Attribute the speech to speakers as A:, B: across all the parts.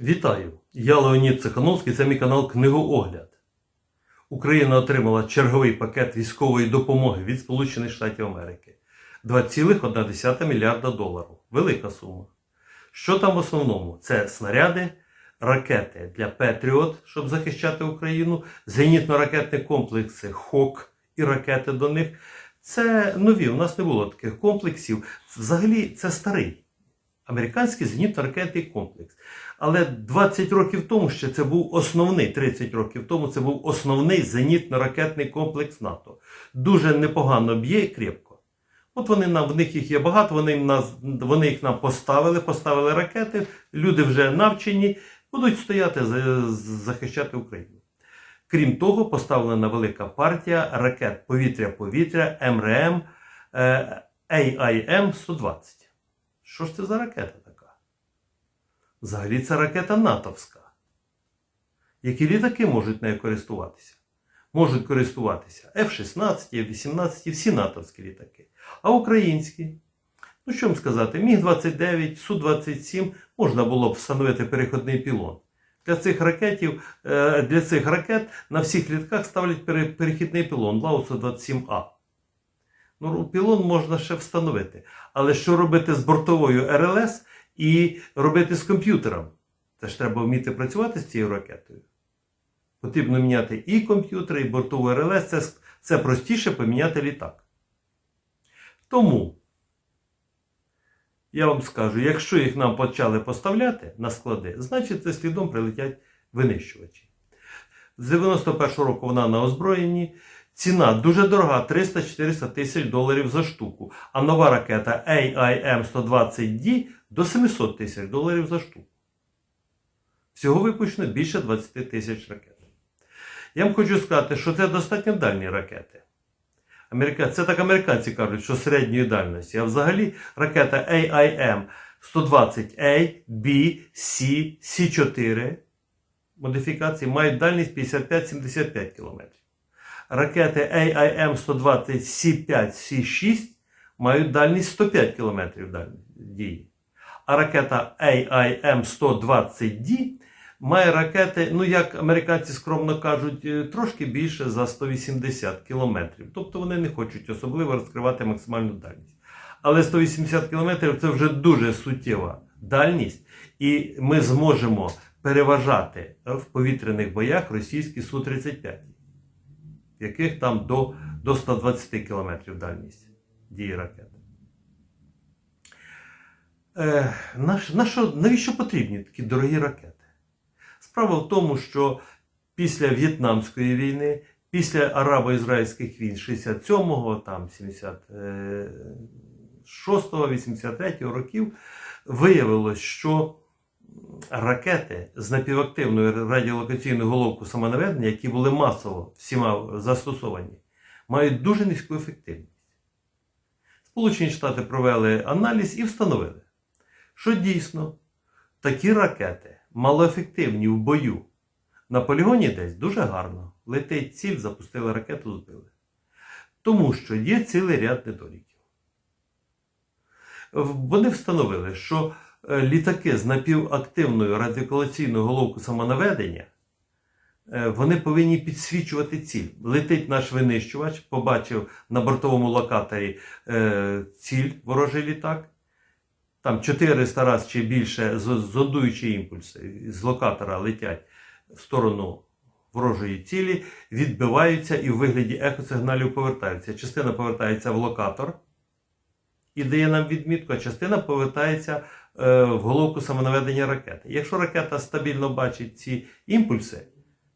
A: Вітаю! Я Леонід Цехановський, це мій канал Книгоогляд. Україна отримала черговий пакет військової допомоги від Сполучених Штатів Америки 2,1 мільярда доларів. Велика сума. Що там в основному? Це снаряди, ракети для Петріот, щоб захищати Україну, зенітно-ракетні комплекси ХОК і ракети до них. Це нові, у нас не було таких комплексів. Взагалі, це старий американський зенітно-ракетний комплекс. Але 20 років тому ще це був основний, 30 років тому це був основний зенітно-ракетний комплекс НАТО. Дуже непогано б'є і крепко. От вони нам, в них їх є багато, вони, нас, вони їх нам поставили, поставили ракети, люди вже навчені, будуть стояти, захищати Україну. Крім того, поставлена велика партія ракет повітря-повітря МРМ е, AIM-120. Що ж це за ракета така? Взагалі це ракета натовська. Які літаки можуть нею користуватися? Можуть користуватися F-16, F-18, всі натовські літаки. А українські? Ну, що вам сказати, Міг-29, Су-27 можна було б встановити переходний пілон. Для цих ракетів, е, для цих ракет на всіх літках ставлять перехідний пілон Лаусу-27А. Ну, пілон можна ще встановити. Але що робити з бортовою РЛС і робити з комп'ютером? Це ж треба вміти працювати з цією ракетою. Потрібно міняти і комп'ютер, і бортову РЛС. Це, це простіше поміняти літак. Тому я вам скажу, якщо їх нам почали поставляти на склади, значить це слідом прилетять винищувачі. З 91-го року вона на озброєнні. Ціна дуже дорога 300-400 тисяч доларів за штуку. А нова ракета AIM-120D до 700 тисяч доларів за штуку. Всього випущено більше 20 тисяч ракет. Я вам хочу сказати, що це достатньо дальні ракети. Це так американці кажуть, що середньої дальності. А взагалі ракета AIM 120A, B, C, C4 модифікації мають дальність 55-75 км. Ракети AIM 120 C5, C6 мають дальність 105 км дії. А ракета AIM 120D має ракети, ну як американці скромно кажуть, е, трошки більше за 180 км. Тобто вони не хочуть особливо розкривати максимальну дальність. Але 180 км це вже дуже суттєва дальність, і ми зможемо переважати в повітряних боях російські Су-35, яких там до, до 120 км дальність дії ракет. Е, на, на що, навіщо потрібні такі дорогі ракети? Справа в тому, що після В'єтнамської війни, після арабо-ізраїльських війн 67-го, там 76-го, 83-го років, виявилось, що ракети з напівактивною радіолокаційною головкою самонаведення, які були масово всіма застосовані, мають дуже низьку ефективність. Сполучені Штати провели аналіз і встановили, що дійсно такі ракети малоефективні в бою. На полігоні десь дуже гарно. Летить ціль, запустили ракету, збили. Тому що є цілий ряд недоліків. Вони встановили, що літаки з напівактивною радіоколаційною головкою самонаведення е, вони повинні підсвічувати ціль. Летить наш винищувач, побачив на бортовому локаторі е, ціль, ворожий літак. Там 400 раз чи більше зондуючі імпульси з локатора летять в сторону ворожої цілі, відбиваються і в вигляді ехосигналів повертаються. Частина повертається в локатор і дає нам відмітку, а частина повертається е, в головку самонаведення ракети. Якщо ракета стабільно бачить ці імпульси,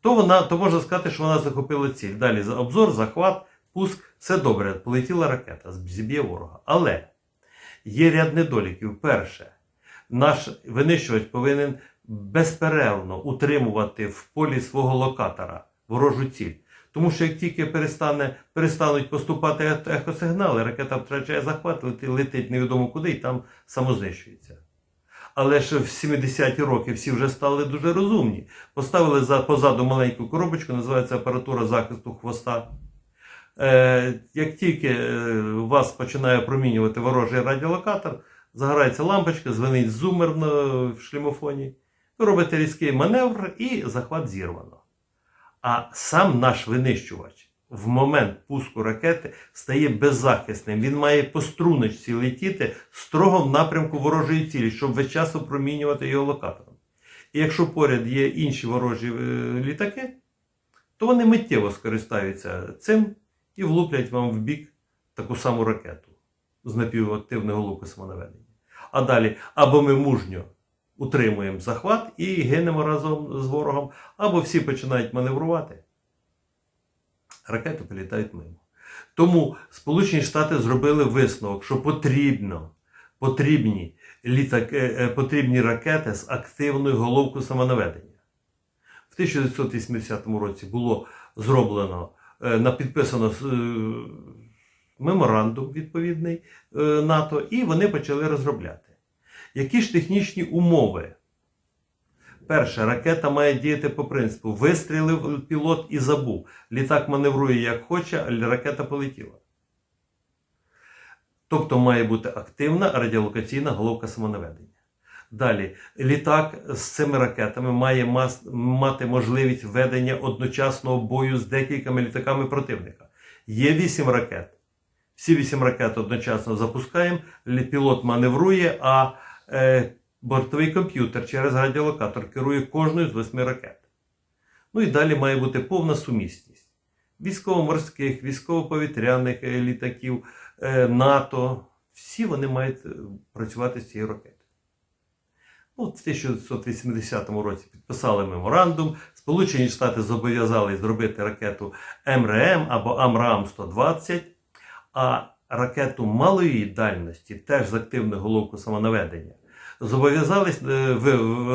A: то вона то можна сказати, що вона захопила ціль. Далі обзор, захват, пуск, все добре, полетіла ракета, зіб'є ворога. Але є ряд недоліків. Перше, наш винищувач повинен безперервно утримувати в полі свого локатора ворожу ціль. Тому що як тільки перестане, перестануть поступати ехо- ехосигнали, ракета втрачає захват, летить невідомо куди і там самознищується. Але ж в 70-ті роки всі вже стали дуже розумні. Поставили за, позаду маленьку коробочку, називається апаратура захисту хвоста. Е, як тільки е, вас починає промінювати ворожий радіолокатор, загорається лампочка, дзвонить зумер в шлемофоні. Ви робите різкий маневр і захват зірвано. А сам наш винищувач в момент пуску ракети стає беззахисним. Він має по струночці летіти строго в напрямку ворожої цілі, щоб весь час опромінювати його локатором. І якщо поряд є інші ворожі е, літаки, то вони миттєво скористаються цим і влуплять вам в бік таку саму ракету з напівактивного луку самонаведення. А далі або ми мужньо утримуємо захват і гинемо разом з ворогом, або всі починають маневрувати. Ракети політають мимо. Тому Сполучені Штати зробили висновок, що потрібно, потрібні, літак, е, е, потрібні ракети з активною головкою самонаведення. В 1980 році було зроблено, е, підписано меморандум відповідний НАТО, і вони почали розробляти. Які ж технічні умови? Перше, ракета має діяти по принципу: вистрілив пілот і забув. Літак маневрує як хоче, але ракета полетіла. Тобто має бути активна радіолокаційна головка самонаведення. Далі, літак з цими ракетами має мати можливість ведення одночасного бою з декількома літаками противника. Є вісім ракет. Всі вісім ракет одночасно запускаємо, пілот маневрує, а е, бортовий комп'ютер через радіолокатор керує кожною з восьми ракет. Ну і далі має бути повна сумісність військово-морських, військово-повітряних е, літаків, е, НАТО. Всі вони мають е, працювати з цією ракетою. Ну, в 1980 році підписали меморандум. Сполучені Штати зобов'язали зробити ракету МРМ або АМРАМ-120, а ракету малої дальності, теж з активною головкою самонаведення, зобов'язались е,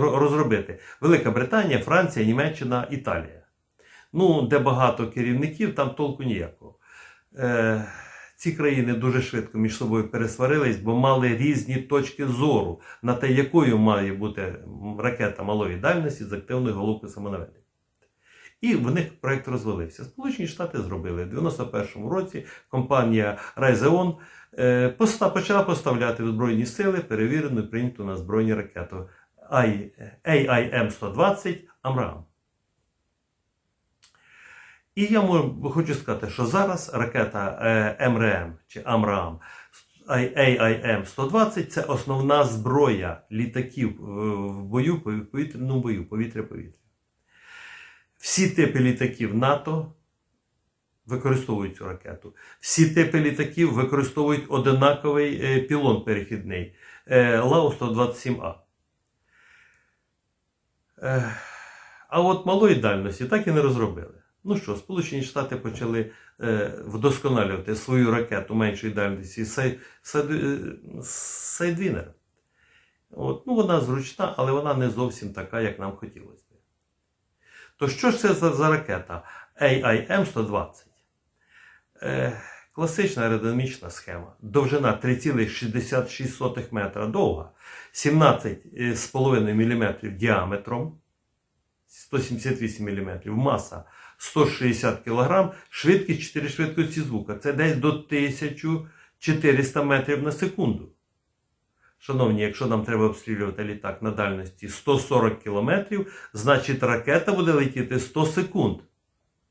A: розробити Велика Британія, Франція, Німеччина, Італія. Ну, де багато керівників, там толку ніякого. Е, ці країни дуже швидко між собою пересварились, бо мали різні точки зору на те, якою має бути ракета малої дальності з активною головкою самонаведення. І в них проект розвалився. Сполучені Штати зробили в 91-му році компанія Raytheon е, почала поставляти в Збройні сили перевірену і прийняту на збройні ракету AIM-120 Амрам. І я хочу сказати, що зараз ракета е, МРМ чи Амрам AIM-120 це основна зброя літаків е, в бою, в повітряному бою, повітря-повітря. Всі типи літаків НАТО використовують цю ракету. Всі типи літаків використовують одинаковий е, пілон перехідний е, Лау-127А. Е, А от малої дальності так і не розробили. Ну що, Сполучені Штати почали вдосконалювати свою ракету меншої дальності Сай- Сай- Сайдвінер. От, ну, вона зручна, але вона не зовсім така, як нам хотілося. То що ж це за, за ракета AIM-120? Е, класична аеродинамічна схема. Довжина 3,66 метра довга, 17,5 мм діаметром, 178 мм, маса 160 кг, швидкість 4 швидкості звука. Це десь до 1400 метрів на секунду. Шановні, якщо нам треба обстрілювати літак на дальності 140 км, значить ракета буде летіти 100 секунд.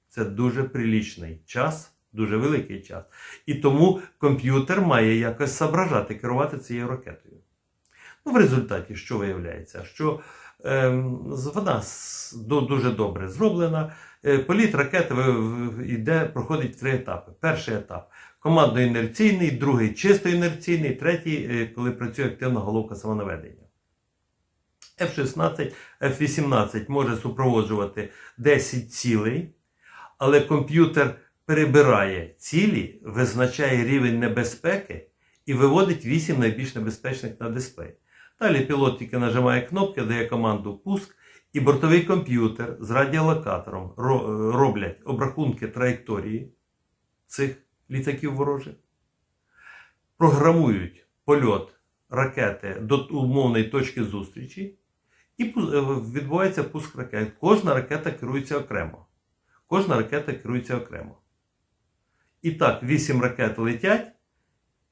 A: Це дуже прилічний час, дуже великий час. І тому комп'ютер має якось зображати, керувати цією ракетою. Ну, в результаті, що виявляється, що ем, вона дуже добре зроблена. Е, Політ ракети йде, проходить три етапи. Перший етап командно-інерційний, другий чисто інерційний, третій, е, коли працює активна головка самонаведення. F-16, F-18 може супроводжувати 10 цілей, але комп'ютер перебирає цілі, визначає рівень небезпеки і виводить 8 найбільш небезпечних на дисплей. Далі пілот тільки нажимає кнопки, дає команду пуск, і бортовий комп'ютер з радіолокатором роблять обрахунки траєкторії цих літаків ворожих, програмують польот ракети до умовної точки зустрічі, і е, відбувається пуск ракет. Кожна ракета керується окремо. Кожна ракета керується окремо. І так, 8 ракет летять.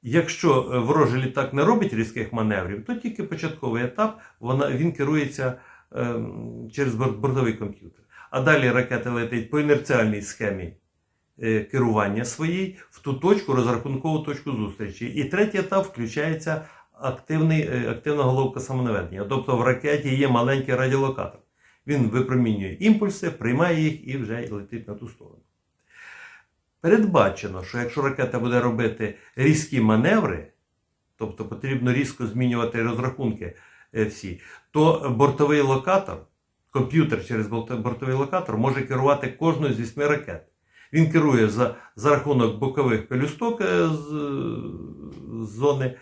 A: Якщо е, ворожий літак не робить різких маневрів, то тільки початковий етап вона, він керується ем, через бортовий комп'ютер. А далі ракета летить по інерціальній схемі е, керування своїй в ту точку, розрахункову точку зустрічі. І третій етап включається активний, е, активна головка самонаведення. Тобто в ракеті є маленький радіолокатор. Він випромінює імпульси, приймає їх і вже летить на ту сторону. Передбачено, що якщо ракета буде робити різкі маневри, тобто потрібно різко змінювати розрахунки е, всі, то бортовий локатор, комп'ютер через бортовий локатор може керувати кожною з вісьми ракет. Він керує за, за рахунок бокових пелюсток е, з, з зони е,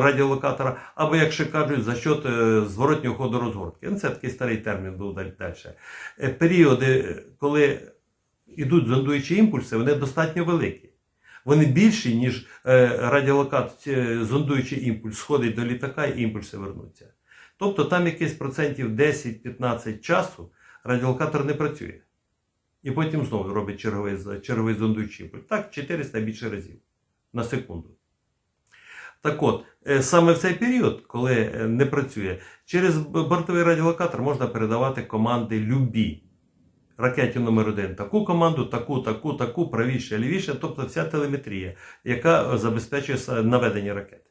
A: радіолокатора, або, як ще кажуть, за счет е, зворотнього ходу розгортки. Ну, Це такий старий термін був далі. Періоди, коли йдуть зондуючі імпульси, вони достатньо великі. Вони більші, ніж радіолокат, зондуючий імпульс сходить до літака і імпульси вернуться. Тобто там якийсь процентів 10-15 часу радіолокатор не працює. І потім знову робить черговий, черговий зондуючий імпульс. Так, 400 більше разів на секунду. Так от, е, саме в цей період, коли е, не працює, через бортовий радіолокатор можна передавати команди любі. Ракеті номер 1 таку команду, таку, таку, таку, правіше, лівіше, тобто вся телеметрія, яка забезпечує наведення ракети.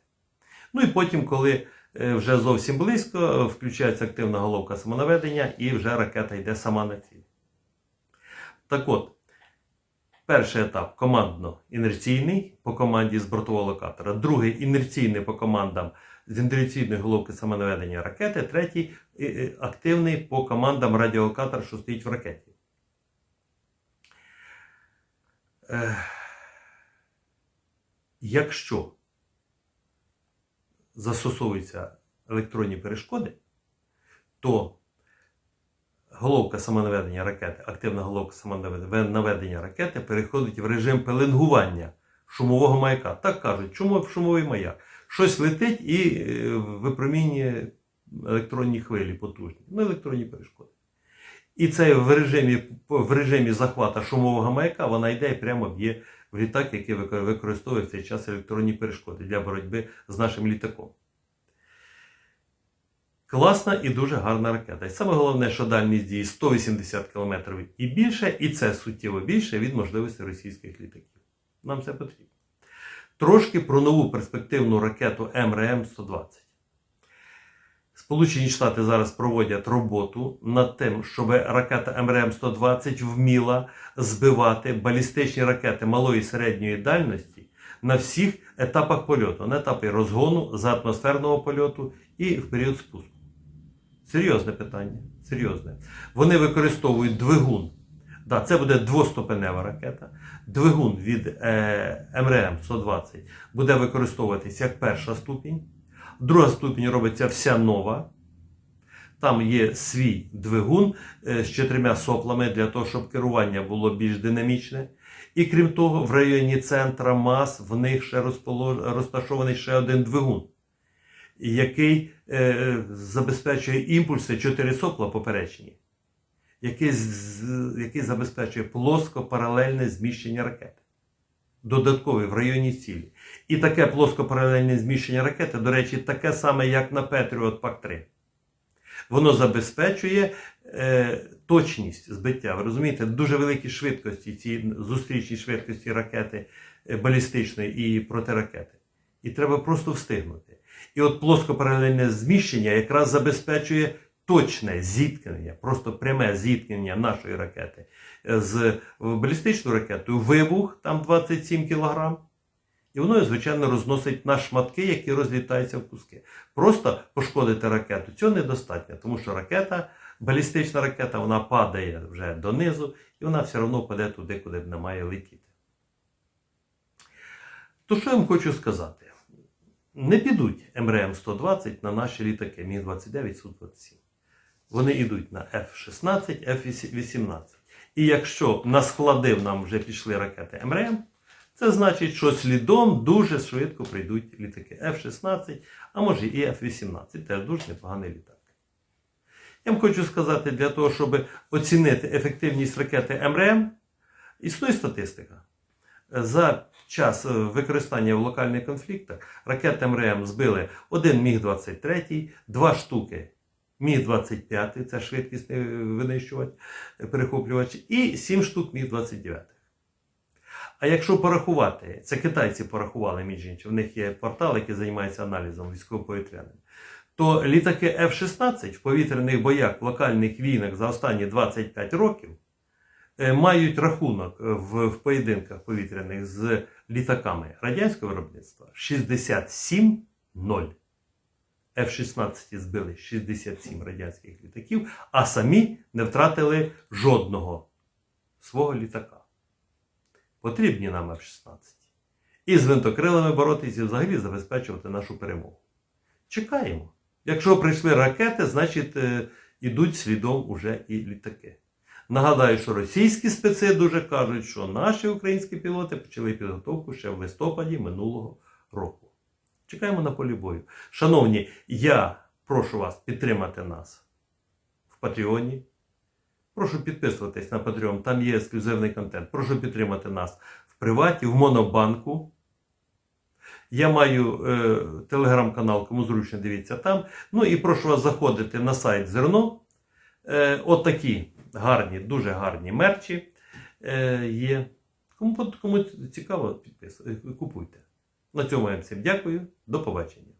A: Ну і потім, коли е, вже зовсім близько, включається активна головка самонаведення, і вже ракета йде сама на ціль. Так от, перший етап командно-інерційний по команді з бортового локатора, другий інерційний по командам з інерційної головки самонаведення ракети, третій активний по командам радіолокатора, що стоїть в ракеті. Якщо застосовуються електронні перешкоди, то головка самонаведення ракети, активна головка самонаведення ракети переходить в режим пеленгування шумового маяка. Так кажуть, чому шумовий маяк? Щось летить і е, випромінює електронні хвилі потужні, ну, електронні перешкоди. І це в режимі, в режимі захвата шумового маяка вона йде і прямо б'є в літак, який використовує в цей час електронні перешкоди для боротьби з нашим літаком. Класна і дуже гарна ракета. І саме головне, що дальність дії 180 км і більше, і це суттєво більше від можливості російських літаків. Нам це потрібно. Трошки про нову перспективну ракету МРМ-120. Сполучені Штати зараз проводять роботу над тим, щоб ракета МРМ-120 вміла збивати балістичні ракети малої і середньої дальності на всіх етапах польоту, на етапі розгону, заатмосферного польоту і в період спуску. Серйозне питання. Серйозне. Вони використовують двигун. Да, це буде двоступенева ракета. Двигун від е, МРМ-120 буде використовуватися як перша ступінь. Друга ступінь робиться вся нова. Там є свій двигун е, з чотирма соплами для того, щоб керування було більш динамічне. І крім того, в районі центра мас в них ще розташований ще один двигун, який е, забезпечує імпульси 4 сопла поперечні, який, який забезпечує плоско-паралельне зміщення ракети. Додатковий в районі цілі. І таке плоско-паралельне зміщення ракети, до речі, таке саме, як на Patriot PAC-3. Воно забезпечує е, точність збиття. Ви розумієте, дуже великі швидкості, ці зустрічні швидкості ракети е, балістичної і протиракети. І треба просто встигнути. І от плоскопаралельне зміщення якраз забезпечує точне зіткнення, просто пряме зіткнення нашої ракети е, з балістичною ракетою, вибух там 27 кг. І воно, звичайно, розносить на шматки, які розлітаються в куски. Просто пошкодити ракету цього недостатньо, тому що ракета, балістична ракета, вона падає вже донизу, і вона все одно паде туди, куди б не має летіти. То що я вам хочу сказати? Не підуть МРМ-120 на наші літаки Міг-29, Су-27. Вони йдуть на F-16, F-18. І якщо на склади нам вже пішли ракети МРМ, це значить, що слідом дуже швидко прийдуть літаки F-16, а може і F-18, теж дуже непоганий літак. Я вам хочу сказати, для того, щоб оцінити ефективність ракети МРМ, існує статистика. За час е, використання в локальних конфліктах ракети МРМ збили один Міг-23, два штуки Міг-25, це швидкісний винищувач, е, перехоплювач, і 7 штук Міг-29. А якщо порахувати, це китайці порахували, між іншим, в них є портал, який займається аналізом військово-повітряним, то літаки F-16 в повітряних боях в локальних війнах за останні 25 років е, мають рахунок в поєдинках повітряних з літаками радянського виробництва 67-0. F-16 збили 67 радянських літаків, а самі не втратили жодного свого літака. Потрібні нам F-16. І з винтокрилами боротися і взагалі забезпечувати нашу перемогу. Чекаємо. Якщо прийшли ракети, значить е, ідуть слідом уже і літаки. Нагадаю, що російські спеці дуже кажуть, що наші українські пілоти почали підготовку ще в листопаді минулого року. Чекаємо на полі бою. Шановні, я прошу вас підтримати нас в Патреоні. Прошу підписуватись на Patreon, там є ексклюзивний контент. Прошу підтримати нас в приваті, в Монобанку. Я маю е, телеграм-канал, кому зручно дивіться там. Ну і прошу вас заходити на сайт Зерно. Е, от такі гарні, дуже гарні мерчі е, є. Кому, кому цікаво, підписуйте, купуйте. На цьому я всім дякую. До побачення.